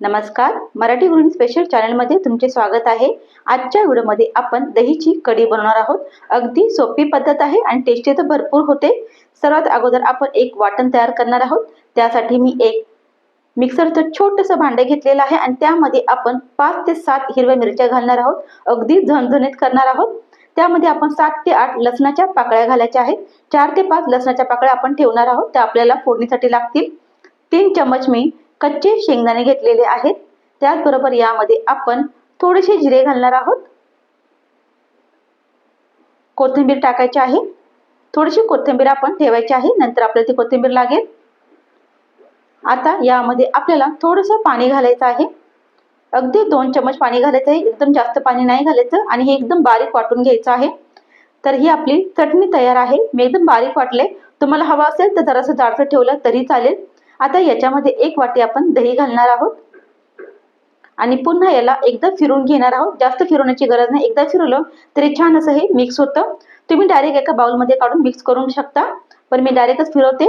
नमस्कार. मराठी गृहिणी स्पेशल चॅनलमध्ये तुमचे स्वागत आहे. आजच्या व्हिडिओमध्ये आपण दहीची कढी बनवणार आहोत. अगदी सोपी पद्धत आहे आणि टेस्टी तर भरपूर होते. सर्वात अगोदर आपण एक वाटण तयार करणार आहोत. त्यासाठी मी एक मिक्सरचं छोटंसं भांडं घेतलेलं आहे आणि त्यामध्ये आपण पाच ते सात हिरव्या मिरच्या घालणार आहोत. अगदी झणझणीत करणार आहोत. त्यामध्ये आपण सात ते आठ लसणाच्या पाकळ्या घालायच्या आहेत. चार ते पाच लसणाच्या पाकळ्या आपण ठेवणार आहोत. त्या आपल्याला फोडणीसाठी लागतील. तीन चमच मी कच्चे शेंगदाणे घेतलेले आहेत. त्याचबरोबर यामध्ये आपण थोडेसे जिरे घालणार आहोत. कोथिंबीर टाकायची आहे. थोडीशी कोथिंबीर आपण ठेवायची आहे. नंतर आपल्याला ती कोथिंबीर लागेल. आता यामध्ये आपल्याला थोडंसं पाणी घालायचं आहे. अगदी दोन चमच पाणी घालायचं आहे. एकदम जास्त पाणी नाही घालायचं आणि हे एकदम बारीक वाटून घ्यायचं आहे. तर ही आपली चटणी तयार आहे. मी एकदम बारीक वाटले तुम्हाला हवा असेल तर जरासं जाडसं ठेवलं तरी चालेल. आता याच्यामध्ये एक वाटी आपण दही घालणार आहोत. आणि पुन्हा याला एकदा फिरून घेणार आहोत. जास्त फिरवण्याची गरज नाही. एकदा फिरवलं तरी छान असं हे मिक्स होतं. तुम्ही डायरेक्ट एका बाउलमध्ये काढून मिक्स करू शकता. पण मी डायरेक्टच फिरवते.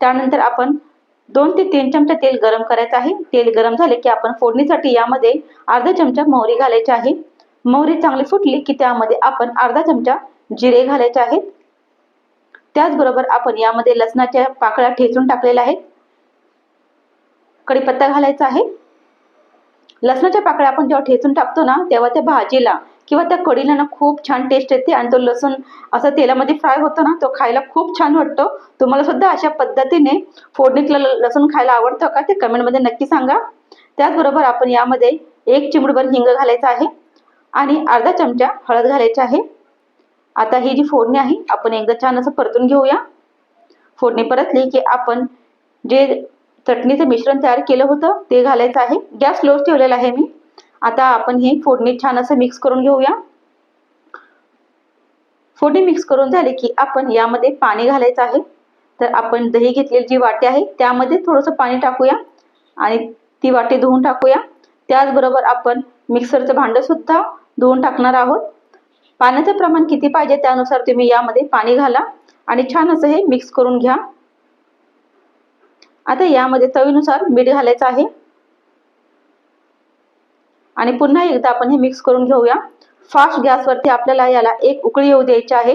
त्यानंतर आपण दोन ते तीन चमचा तेल गरम करायचं आहे. तेल गरम झाले की आपण फोडणीसाठी यामध्ये अर्धा चमचा मोहरी घालायची आहे. मोहरी चांगली फुटली की त्यामध्ये आपण अर्धा चमचा जिरे घालायचे आहेत. त्याचबरोबर आपण यामध्ये लसणाच्या पाकळ्या ठेचून टाकलेल्या आहेत. कढीपत्ता घालायचा आहे. लसणाच्या पाकळ्या आपण जेव्हा ठेचून टाकतो ना तेव्हा त्या भाजीला किंवा त्या कढीला ना खूप छान टेस्ट येते आणि तो लसूण असं तेलामध्ये फ्राय होतो ना तो खायला खूप छान वाटतो. तुम्हाला सुद्धा अशा पद्धतीने फोडणीतलं लसूण खायला आवडतं का ते कमेंटमध्ये नक्की सांगा. त्याचबरोबर आपण यामध्ये एक चिमडभर हिंग घालायचा आहे आणि अर्धा चमचा हळद घालायची आहे. आता ही जी फोडणी आहे आपण एकदा छान असं परतून घेऊया. फोडणी परतली की आपण जे चटणीचं मिश्रण तयार केलं होतं ते घालायचं आहे. गॅस स्लोच ठेवलेला आहे मी. आता आपण हे फोडणी छान असं मिक्स करून घेऊया. फोडणी मिक्स करून झाली की आपण यामध्ये पाणी घालायचं आहे. तर आपण दही घेतलेली जी वाटी आहे त्यामध्ये थोडंसं पाणी टाकूया आणि ती वाटी धुवून टाकूया. त्याचबरोबर आपण मिक्सरचं भांडं सुद्धा धुवून टाकणार आहोत. पाण्याचं प्रमाण किती पाहिजे त्यानुसार तुम्ही यामध्ये पाणी घाला आणि छान असं हे मिक्स करून घ्या. आता यामध्ये चवीनुसार मीठ घालायचं आहे. आणि पुन्हा एकदा आपण हे मिक्स करून घेऊया. फास्ट गॅसवरती आपल्याला याला एक उकळी येऊ द्यायची आहे.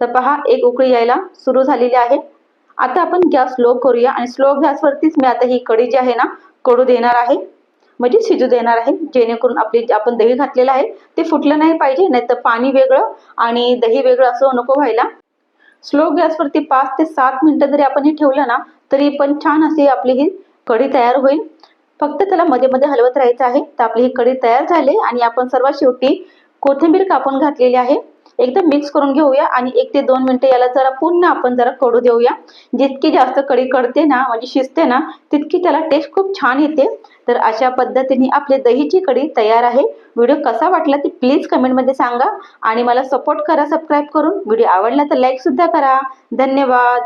तर पहा एक उकळी यायला सुरू झालेली आहे. आता आपण गॅस स्लो करूया आणि स्लो गॅसवरतीच मी आता ही कढी जी आहे ना कडू देणार आहे. म्हणजे शिजू देणार आहे जेणेकरून आपली आपण दही घातलेलं आहे ते फुटलं नाही पाहिजे नाहीतर पाणी वेगळं आणि दही वेगळं असं नको व्हायला. स्लो गॅसवरती पाच ते सात मिनिटं जरी आपण हे ठेवलं ना तरी पण छान अशी आपली ही कढी तयार होईल. फक्त त्याला मध्ये मध्ये हलवत राहायचं आहे. तर आपली ही कढी तयार झाली आणि आपण सर्वात शेवटी कोथिंबीर कापून घातलेली आहे. एकदम मिक्स करून घेऊया आणि एक ते दोन मिनटं याला जरा पुन्हा आपण जरा कडू देऊया. जितकी जास्त कढी कडते ना म्हणजे शिजते ना तितकी त्याला टेस्ट खूप छान येते. तर अशा पद्धतीने आपली दहीची कढी तयार आहे. व्हिडिओ कसा वाटला ते प्लीज कमेंटमध्ये सांगा. आणि मला सपोर्ट करा सबस्क्राईब करून. व्हिडिओ आवडला तर लाईकसुद्धा करा. धन्यवाद.